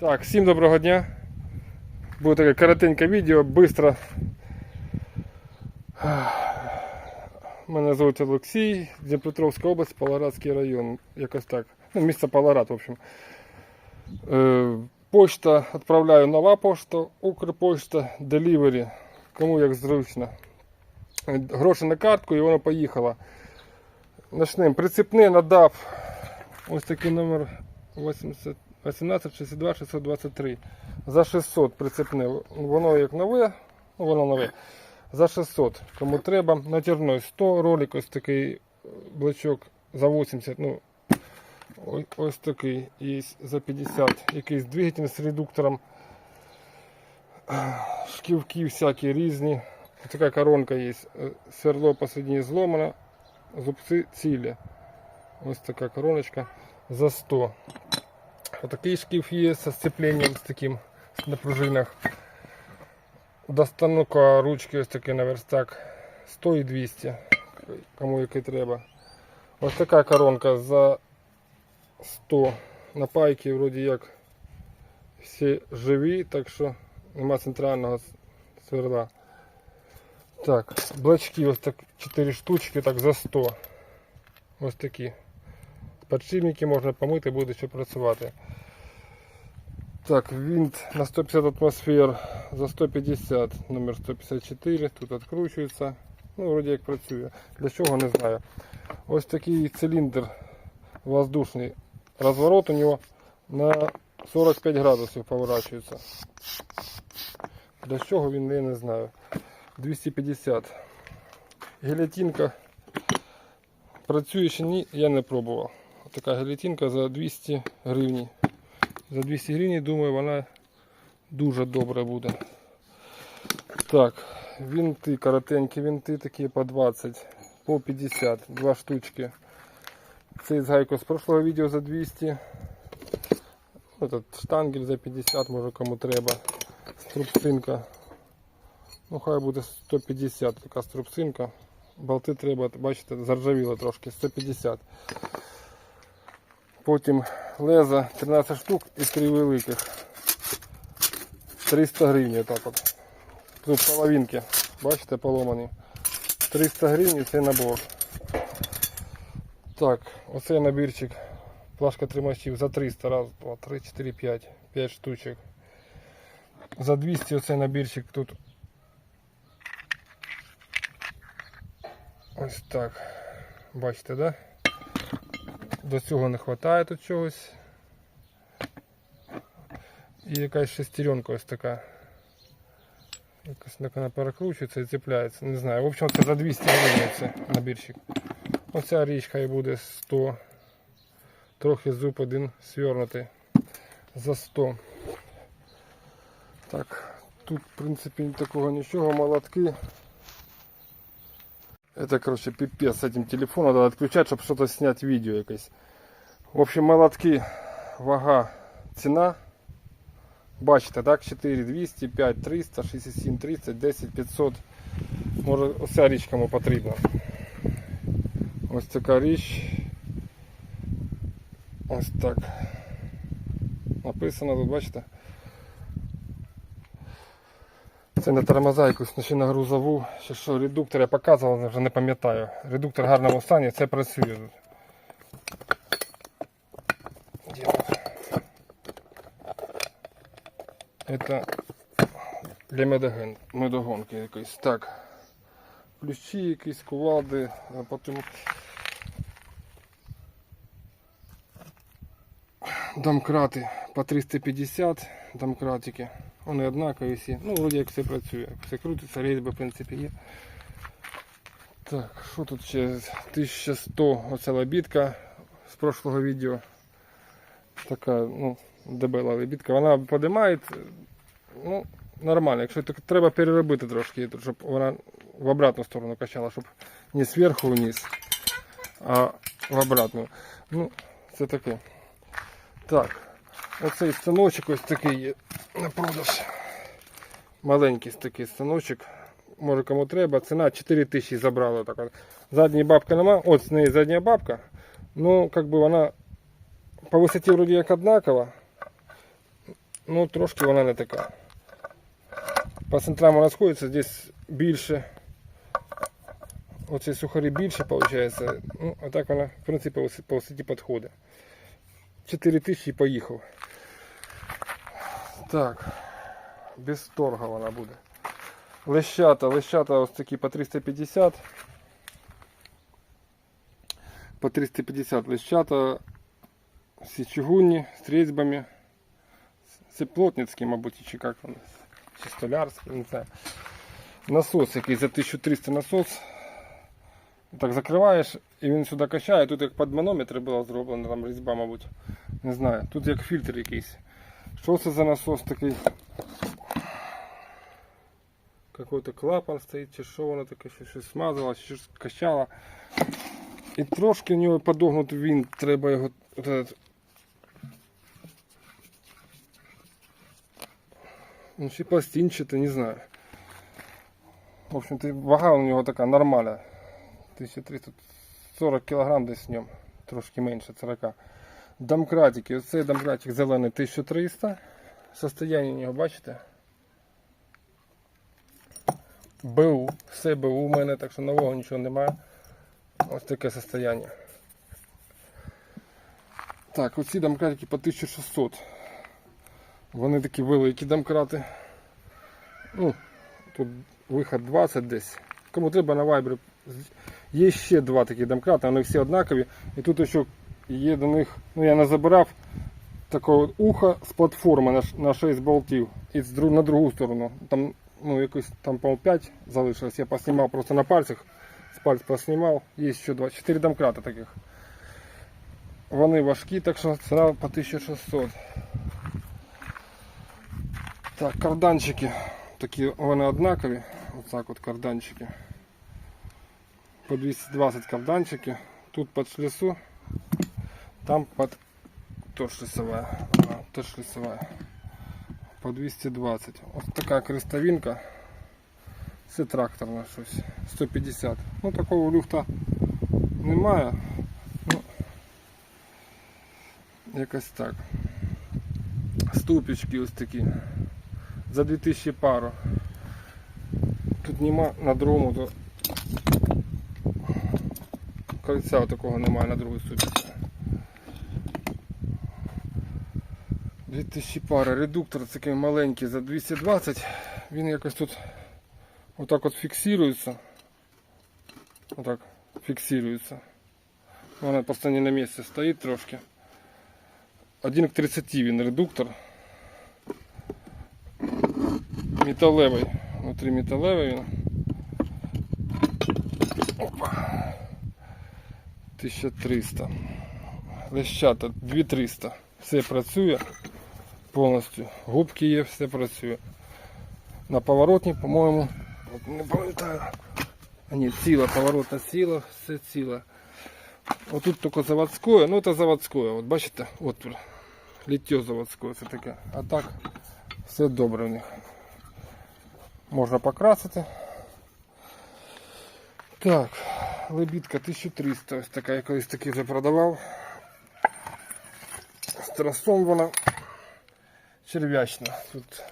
Так, всім доброго дня. Буде таке коротеньке відео, швидко. Мене звуть Олексій, Дніпропетровська область, Павлоградський район. Якось так. Ну, місто Павлоград, в общем. Е, почта відправляю нова пошта, Укрпошта, Delivery. Кому як зручно. Гроші на картку і воно поїхало. Начнемо. Прицепний надав. Ось такий номер 80. 18 62 623 за 600 прицепне. Воно як нове, ну воно нове. За 600. Кому треба. Натяжной 100 ролик, ось такий блочок за 80. Ну, ось такий і за 50. Якийсь двигатель з редуктором. Шківки всякі різні. Ось така коронка є. Е, Сверло посередині зломано. Зубці цілі. Ось така короночка за 100. Отакий шкіф є з сцепленням з таким на пружинах. Достанука ручки ось такий на верстак 100 і 200, кому який треба. Ось така коронка за 100 на пайки, вроді як всі живі, так що нема центрального сверла. Так, блочки ось так 4 штучки так за 100. Ось такі. Подшипники можна помити, буде ще працювати. Так, винт на 150 атмосфер за 150, номер 154, тут відкручується. Ну, вроді як працює. Для чого не знаю. Ось такий циліндр воздушний. Розворот у нього на 45 градусів поворачується. Для чого він я не знаю. 250. Гелятинка працює чи ні, я не пробував. Така гелятинка за 200 гривень. За 200 гривень, думаю, вона дуже добра буде. Так, винти, коротенькі винти такі по 20, по 50, два штучки. Цей з з прошлого відео за 200. Этот штангель за 50, може кому треба. Струбцинка. Ну хай буде 150 така струбцинка. Болти треба, бачите, заржавіло трошки, 150. Потім леза 13 штук і 3 великих. 300 гривень так от. Тут половинки, бачите, поломані. 300 гривень цей набор. Так, оцей набірчик. Плашка тримачів за 300, раз, два, три, 4, 5, 5 штучок. За 200 оцей набірчик тут. Ось так. Бачите, да? До цього не вистачає тут чогось. І якась шестеренка ось така. Якось так вона перекручується і цепляється. Не знаю. В общем, це за 200 гривень це набірчик. Оця річ хай буде 100. Трохи зуб один свернутий за 100. Так, тут в принципі такого нічого, молотки. Это, короче, пипец с этим телефоном. Надо отключать, чтобы что-то снять видео якось. В общем, молотки, вага, ціна. Бачите, так? 4200, 5 300, 67 30, 10 500. Може, оця річ кому потрібна. Ось така річ. Ось так. Написано тут, бачите? Це не тормоза якусь ще на грузову. Ще що редуктор я показував, вже не пам'ятаю. Редуктор в гарному стані, це працює. Це для медоген, медогонки якоїсь. Так. Ключі якісь, кувалди, потім домкрати по 350 домкратики. Вони однакові всі. Ну, вроді як все працює. Все крутиться, різьби в принципі є. Так, що тут ще? 1100 оця лебідка з прошлого відео. Така, ну, дебела лебідка. Вона подимає, ну, нормально. Якщо так, треба переробити трошки, щоб вона в обратну сторону качала, щоб не зверху вниз, а в обратну. Ну, це таке. Так, оцей станочок ось такий є на продаж. Маленький такий станочок. Може кому треба. Ціна 4 тисячі забрала. Так. от. Задньої бабки нема. От з неї задня бабка. Ну, как бы вона по висоті вроді як однакова. ну трошки вона не така. По центрам вона сходиться, здесь більше. Оці сухарі більше виходить. Ну, а так вона, в принципі, по вис- по висоті підходить. 4 тисячі і поїхав. Так. Без торга вона буде. Лещата, лещата ось такі по 350. По 350 лещата. Всі чугунні, з різьбами. Це плотницькі, мабуть, чи як вони. Чи столярські, не знаю. Насос якийсь за 1300 насос. Так закриваєш і він сюди качає. Тут як під манометр була зроблена там різьба, мабуть. Не знаю. Тут як фільтр якийсь. Що це за насос такий? Какой-то клапан стоїть, чи що воно таке, що щось смазало, чи щось качало. І трошки в нього подогнути він, треба його. Ну, чи пластинчатый, не знаю. В общем-то, вага у нього така нормальна. 1340 кг десь в ньому. Трошки менше 40. Домкратики. Оцей домкратик зелений 1300. Состояние у нього, бачите? БУ. Все БУ у мене, так що нового нічого немає. Ось таке состояние. Так, оці домкратики по 1600. Вони такі великі домкрати. Ну, тут виход 20 десь. Кому треба на Viber. Є ще два такі домкрати, вони всі однакові. І тут ще є до них, ну я не забирав такого уха з платформи на, на 6 болтів. І з на другу сторону. Там, ну, якось там по 5 залишилось. Я поснімав просто на пальцях. З пальців поснімав. Є ще два. 4 домкрата таких. Вони важкі, так що ціна по 1600. Так, карданчики. Такі вони однакові. Отак от карданчики. По 220 карданчики. Тут под шлису, там под тоже шлисовая. По 220. Ось така крестовинка. Це тракторна щось. 150. Ну такого люфта немає. Ну, якось так. Ступічки ось такі. За 2000 пару. Тут нема на другому, то кольця такого немає на другій ступіці. 2000 пара. Редуктор такий маленький за 220. Він якось тут отак от фіксується. Отак фіксується. Вона просто не на місці стоїть трошки. 1 к 30 він редуктор. Металевий. Внутрі металевий він. Опа. 1300. Лещата 2300. Все працює повністю. Губки є, все працює. На поворотні, по-моєму, не пам'ятаю. Ні, ціла, поворотна ціла, все ціле. Отут тільки заводське, ну це заводське, от бачите, отвір. Ліття заводське, це таке. А так все добре в них. Можна покрасити. Так, лебідка 1300, ось така, я колись такі вже продавав. З вона черв'ячна. Тут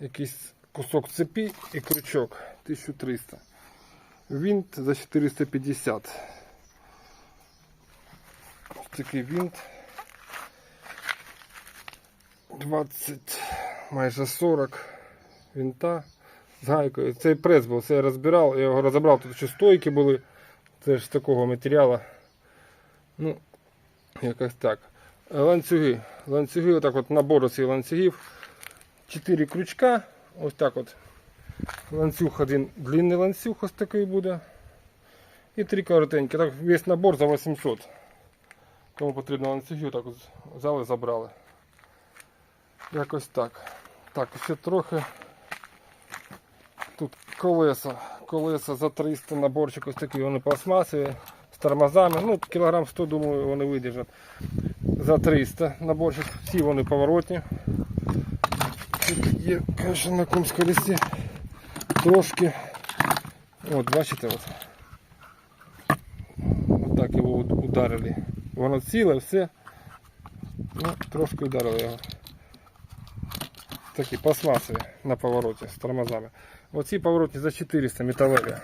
якийсь кусок цепі і крючок 1300. Винт за 450. Ось такий винт. 20, майже 40 винта з гайкою. Цей прес був, це я розбирав, я його розібрав, тут ще стойки були. Це ж з такого матеріалу. Ну, якось так. Ланцюги. Ланцюги, отак от набор оцих ланцюгів. 4 крючка. Ось так от. Ланцюг один длинний ланцюг ось такий буде. І три коротенькі. Так весь набор за 800. Кому потрібно ланцюги, так от взяли, забрали. Якось так. Так, ще трохи. Тут колеса. Колеса за 300 наборчик ось такий, вони пластмасові, з тормозами. Ну, кілограм 100, думаю, вони видержать. За 300 наборчик. Всі вони поворотні. Тут є, звісно, на якомусь колесі трошки. От, бачите, от. От так його уд- ударили. Воно ціле, все. Ну, трошки ударили його. такі пластмасові на повороті з тормозами. Оці поворотні за 400 металеві.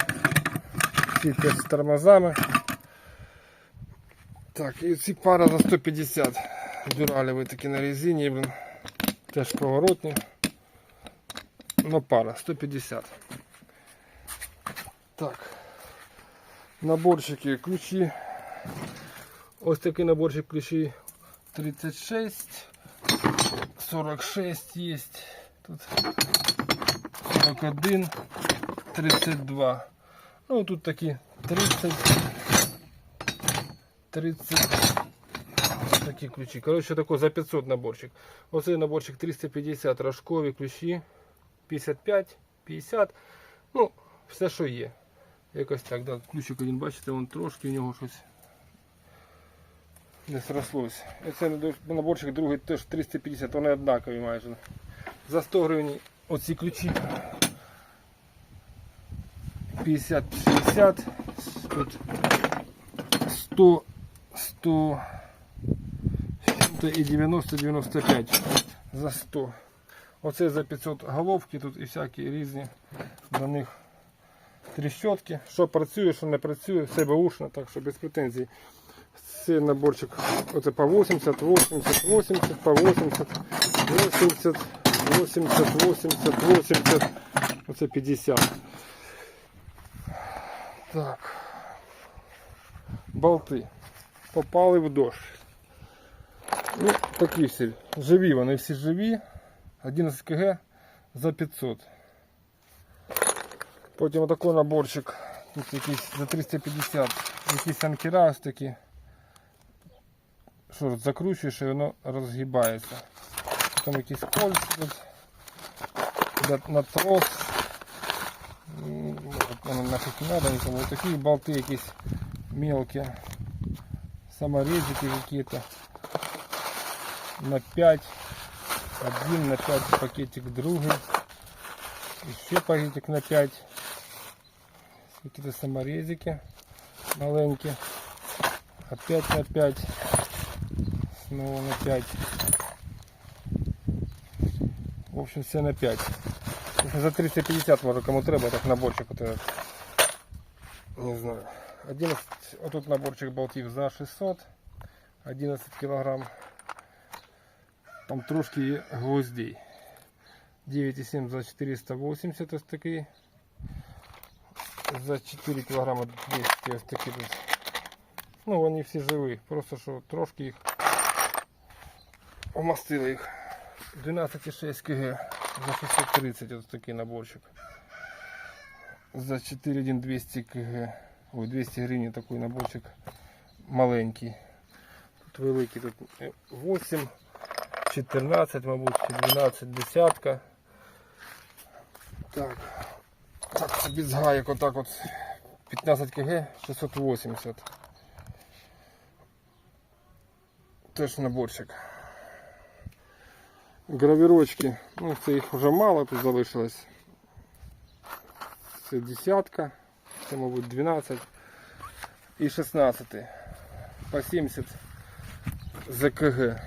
Ці теж з тормозами. Так, і ці пара за 150. Дюралеві такі на резині, блин. Теж поворотні. Ну пара, 150. Так. Наборчики ключі. Ось такий наборчик ключі 36. 46 є. Тут 41, 32. Ну тут такі 30. 30. Такі ключі. Коротше, такой за 500 наборчик. Оцей наборчик 350 рожкові ключі. 55, 50. Ну, все, що є. Якось так, да. Ключик один, бачите, вон трошки у нього щось не срослось. І це наборчик другий теж 350, вони однакові майже. За 100 гривень оці ключі 50-60, тут 100, 100 то і 90-95 за 100. Оце за 500 головки, тут і всякі різні до них тріщотки. Що працює, що не працює, все беушно, так що без претензій. Це наборчик оце по 80, 80, 80, по 80, 80, 80, 80, 80, оце 50. Так. Болти. Попали в дощ. Ну, такі всі. Живі, вони всі живі. 11 кг за 500. Потім отакий наборчик. Тут якийсь за 350. Якісь анкера ось такі. Що тут закручуєш і воно розгибається. Потім якісь кольця тут. На- трос. Воно нафиг не надо нікому. Такі болти якісь мелкі. Саморезики какие-то. На 5. Один на 5 пакетик другий. Еще пакетик на 5. Какие-то саморезики маленькие. Опять на 5. Снова на 5. В общем, все на 5. За 350 може кому треба, так наборчик вот этот. Не знаю. 11, вот тут наборчик болтів за 600. 11 килограмм. Там трошки є гвоздей. 9,7 за 480 ось такий. За 4 кг 200 ось такі тут. Ну вони всі живі, просто що трошки їх омастили їх. 12,6 кг за 630 ось такий наборчик. За 4,1 200 кг. Ой, 200 гривень такий наборчик маленький. Тут великий, тут 8, 14, мабуть, 12, десятка. Так. Так, без гаєк отак от 15 кг 680. Теж наборчик. Гравірочки. Ну, це їх вже мало тут залишилось. Це десятка, це, мабуть, 12 і 16 по 70 ЗКГ.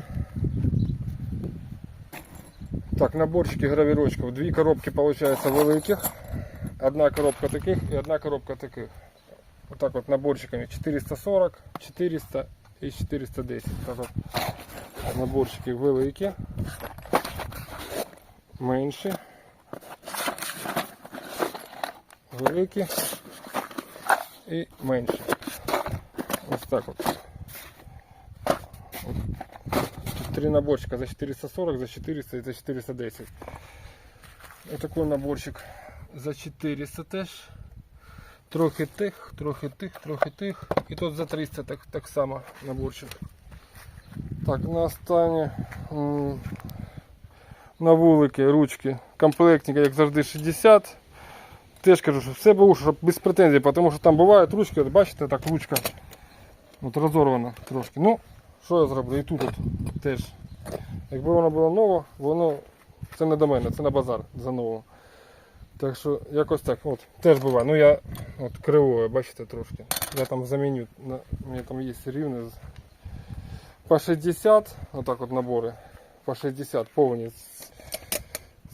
Так, наборчики гравірочків. Дві коробки получается великих. Одна коробка таких і одна коробка таких. Вот так вот наборчиками 440, 400 і 410. Так от наборчики великі, менші, великі і менші. Ось так от. Три наборчика за 440, за 400 и за 410. Вот такой наборчик за 400 теж. Трохи тих, трохи тих, трохи тих. І тут за 300 так, так само наборчик. Так, на останнє на вулики, ручки, комплектника, як завжди, 60. Теж кажу, що все було, щоб без претензій, тому що там бувають ручки, от бачите, так ручка от розорвана трошки. Ну, що я зроблю? І тут от теж. Якби воно було ново, воно це не до мене, це на базар за ново. Так що якось так, от, теж буває. Ну я от кривою, бачите трошки. Я там заміню, на, у мене там є рівне. з- По 60, отак от набори. По 60 повні. з-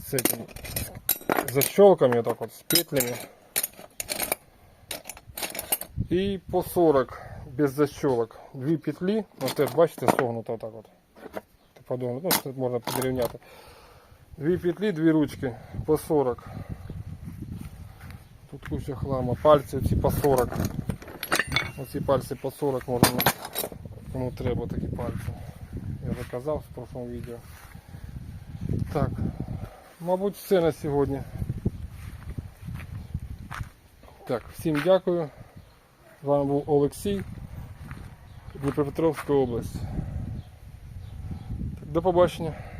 с этим защелками, вот так вот, с петлями. И по 40 без защелок. Дві петлі, ось теж бачите, согнуто так от. Подумав, ну це можна підрівняти. Дві петлі, ручки по 40. Тут куча хлама. Пальці ці по 40. Оці пальці по 40 можна. Кому треба такі пальці. Я заказав в прошлому відео. Так. Мабуть, все на сьогодні. Так, всім дякую. З вами був Олексій, Дніпропетровська область. До побачення.